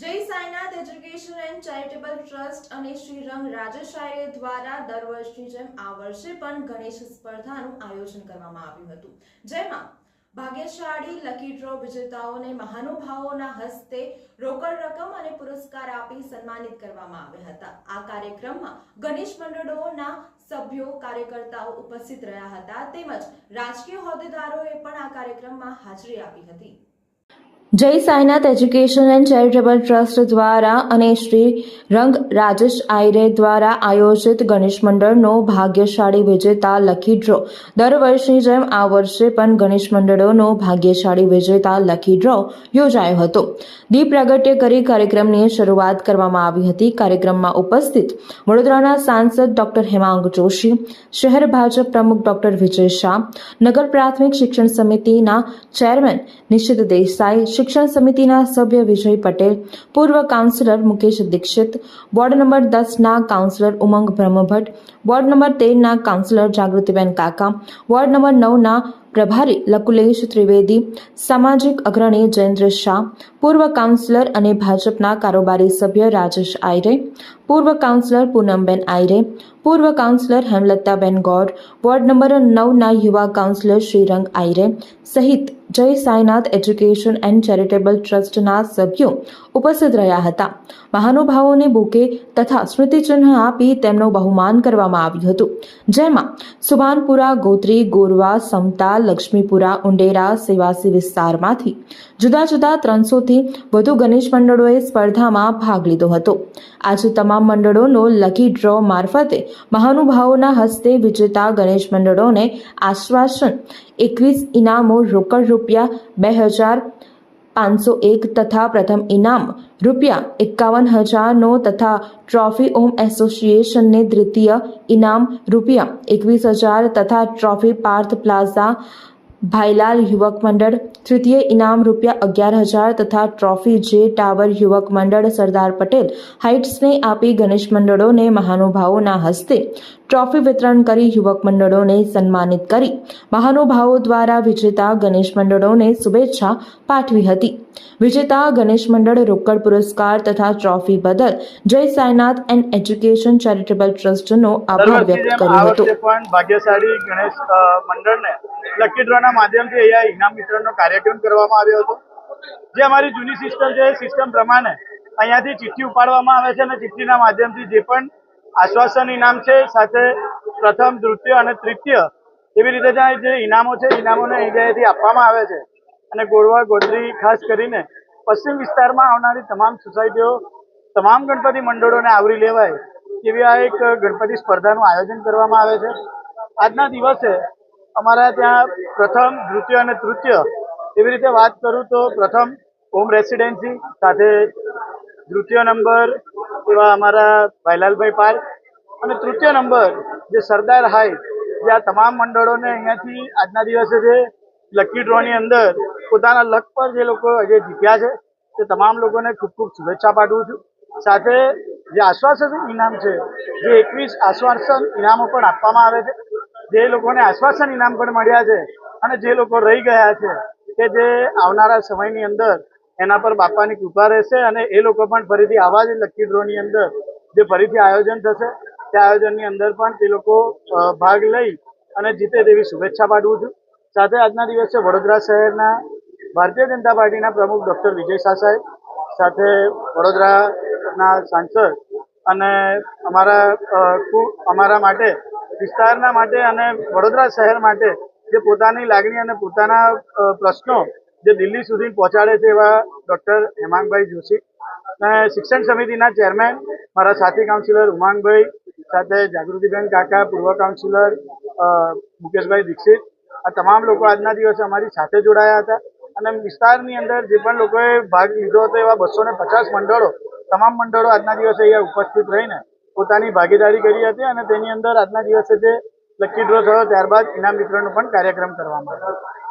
Jai Sainath, education and charitable trust અને શ્રી રંગ રાજેશાય દ્વારા દર વર્ષની જેમ આ વર્ષે પણ ગણેશ સ્પર્ધાનું આયોજન કરવામાં આવ્યું હતું. જેમાં ભાગ્યશાળી લકી ડ્રો વિજેતાઓને મહાનુભાવોના હસ્તે રોકડ રકમ અને પુરસ્કાર આપી સન્માનિત કરવામાં આવ્યા હતા. આ કાર્યક્રમમાં ગણેશ મંડળોના સભ્યો, કાર્યકર્તાઓ ઉપસ્થિત રહ્યા હતા. તેમજ રાજકીય હોદ્દેદારોએ પણ આ કાર્યક્રમમાં હાજરી આપી હતી. Jai Sainath education and charitable trust દ્વારા અને શ્રી રંગ રાજેશ આયરે દ્વારા આયોજિત ગણેશ મંડળનો ભાગ્યશાળી વિજેતા લકી ડ્રો. દર વર્ષની જેમ આ વર્ષે પણ ગણેશ મંડળોનો ભાગ્યશાળી વિજેતા લકી ડ્રો યોજાયો હતો. દીપ પ્રગટ્ય કરી કાર્યક્રમની શરૂઆત કરવામાં આવી હતી. કાર્યક્રમમાં ઉપસ્થિત વડોદરાના સાંસદ ડોક્ટર હેમાંગ જોશી, શહેર ભાજપ પ્રમુખ ડોક્ટર વિજય શાહ, નગર પ્રાથમિક શિક્ષણ સમિતિના ચેરમેન નિશિત દેસાઈ શિક્ષણ સમિતિના સભ્ય વિજય પટેલ, પૂર્વ councillor Mukesh Dixit, ward number દસના councillor Umang Brahmbhatt, ward number તેરના councillor જાગૃતિબેન કાકા, વોર્ડ નંબર નવના પ્રભારી લકુલેશ ત્રિવેદી, સામાજિક અગ્રણી જયેન્દ્ર શાહ, પૂર્વ કાઉન્સિલર અને ભાજપના કારોબારી સભ્ય રાજેશ આયરે, પૂર્વ કાઉન્સિલર પૂનમબેન આયરે, પૂર્વ councillor Hemlataben Gor ward number નવના યુવા કાઉન્સિલર શ્રીરંગ આયરે સહિત જય સાઈનાથ એજ્યુકેશન એન્ડ ચેરિટેબલ ટ્રસ્ટના સભ્યો ઉપસ્થિત રહ્યા હતા. મહાનુભાવોને બુકે તથા સ્મૃતિચિહ્ન આપી તેમનું બહુમાન કરવામાં આવ્યું હતું. જેમાં સુભાનપુરા, ગોત્રી, ગોરવા, સમતા લક્ષ્મીપુરા, ઉંડેરા, સેવાસી વિસ્તારમાંથી જુદા જુદા ત્રણસોથી વધુ ગણેશ મંડળોએ સ્પર્ધામાં ભાગ લીધો હતો. આજે તમામ મંડળોનો લકી ડ્રો મારફતે મહાનુભાવોના હસ્તે વિજેતા ગણેશ મંડળોને આશ્વાસન. એકવીસ ઇનામો રોકડ રૂપિયા બે હજાર પાંચસો એક તથા પ્રથમ ઇનામ રૂપિયા એકાવન હજારનો તથા ટ્રોફી ઓમ એસોસિએશનને દ્વિતીય ઇનામ રૂપિયા એકવીસ હજાર તથા ટ્રોફી પાર્થ પ્લાઝા ભાઈલાલ યુવક મંડળ તૃતીય ઇનામ રૂપિયા અગિયાર હજાર તથા ટ્રોફી જે ટાવર યુવક મંડળ સરદાર પટેલ હાઇટ્સને આપી ગણેશ મંડળોને મહાનુભાવોના હસ્તે ટ્રોફી વિતરણ કરી યુવક મંડળોને સન્માનિત કરી. મહાનુભાવો દ્વારા વિજેતા ગણેશ મંડળોને શુભેચ્છા પાઠવી હતી. વિજેતા ગણેશ મંડળ રોકડ પુરસ્કાર તથા ટ્રોફી બદલ Jai Sainath and education charitable ટ્રસ્ટનો આભાર વ્યક્ત કર્યો હતો. પણ ભાગ્યશાળી ગણેશ મંડળને લકી ડ્રોના માધ્યમથી અહીંયા ઇનામ વિતરણનો કાર્યક્રમ કરવામાં આવ્યો હતો. જે અમારી જૂની સિસ્ટમ છે સિસ્ટમ પ્રમાણે અહીંયાથી ચિઠ્ઠી ઉપાડવામાં આવે છે અને ચિઠ્ઠીના માધ્યમથી જે પણ આશ્વાસન ઇનામ છે, સાથે પ્રથમ દ્વિતીય અને તૃતીય એવી રીતે ત્યાં જે ઇનામો છે, ઇનામોને અહીંયાથી આપવામાં આવે છે. અને ગોળવા, ગોત્રી, ખાસ કરીને પશ્ચિમ વિસ્તારમાં આવનારી તમામ સોસાયટીઓ, તમામ ગણપતિ મંડળોને આવરી લેવાય એવી આ એક ગણપતિ સ્પર્ધાનું આયોજન કરવામાં આવે છે. આજના દિવસે અમારા ત્યાં પ્રથમ દ્વિતીય અને તૃતીય એવી રીતે વાત કરું તો પ્રથમ હોમ રેસિડેન્સી, સાથે તૃતીય નંબર એવા અમારા ભાઈલાલભાઈ પાર્ક અને તૃતીય નંબર જે સરદાર હાઈટ જે આ તમામ મંડળોને અહીંયાથી આજના દિવસે જે લકી ડ્રોની અંદર પોતાના લક પર જે લોકો જે જીત્યા છે, તે તમામ લોકોને ખૂબ ખૂબ શુભેચ્છા પાઠવું છું. સાથે જે આશ્વાસન ઇનામ છે, જે એકવીસ આશ્વાસન ઇનામો પણ આપવામાં આવે છે, જે લોકોને આશ્વાસન ઇનામ પણ મળ્યા છે અને જે લોકો રહી ગયા છે, કે જે આવનારા સમયની અંદર એના પર બાપાની કૃપા રહેશે અને એ લોકો પણ ફરીથી આવા જ લકી ડ્રોની અંદર જે ફરીથી આયોજન થશે, તે આયોજનની અંદર પણ તે લોકો ભાગ લઈ અને જીતે તેવી શુભેચ્છા પાઠવું છું. સાથે આજના દિવસે વડોદરા શહેરના ભારતીય જનતા પાર્ટીના પ્રમુખ ડૉક્ટર વિજય શાહ સાહેબ, સાથે વડોદરાના સાંસદ અને અમારા અમારા માટે, વિસ્તારના માટે અને વડોદરા શહેર માટે જે પોતાની લાગણી અને પોતાના પ્રશ્નો જે દિલ્હી સુધી પહોંચાડે છે એવા ડૉક્ટર હેમાંગભાઈ જોશી. શિક્ષણ સમિતિના ચેરમેન મારા સાથી કાઉન્સિલર ઉમાંગભાઈ, સાથે જાગૃતિબેન કાકા, પૂર્વ કાઉન્સિલર મુકેશભાઈ દીક્ષિત. આ તમામ લોકો આજના દિવસે અમારી સાથે જોડાયા હતા. અને વિસ્તારની અંદર જે પણ લોકોએ ભાગ લીધો હતો એવા બસો પચાસ મંડળો, તમામ મંડળો આજના દિવસે અહીંયા ઉપસ્થિત રહીને પોતાની ભાગીદારી કરી હતી અને તેની અંદર આજના દિવસે જે લકી ડ્રો થયો ત્યારબાદ ઇનામ વિતરણનો પણ કાર્યક્રમ કરવામાં આવ્યો.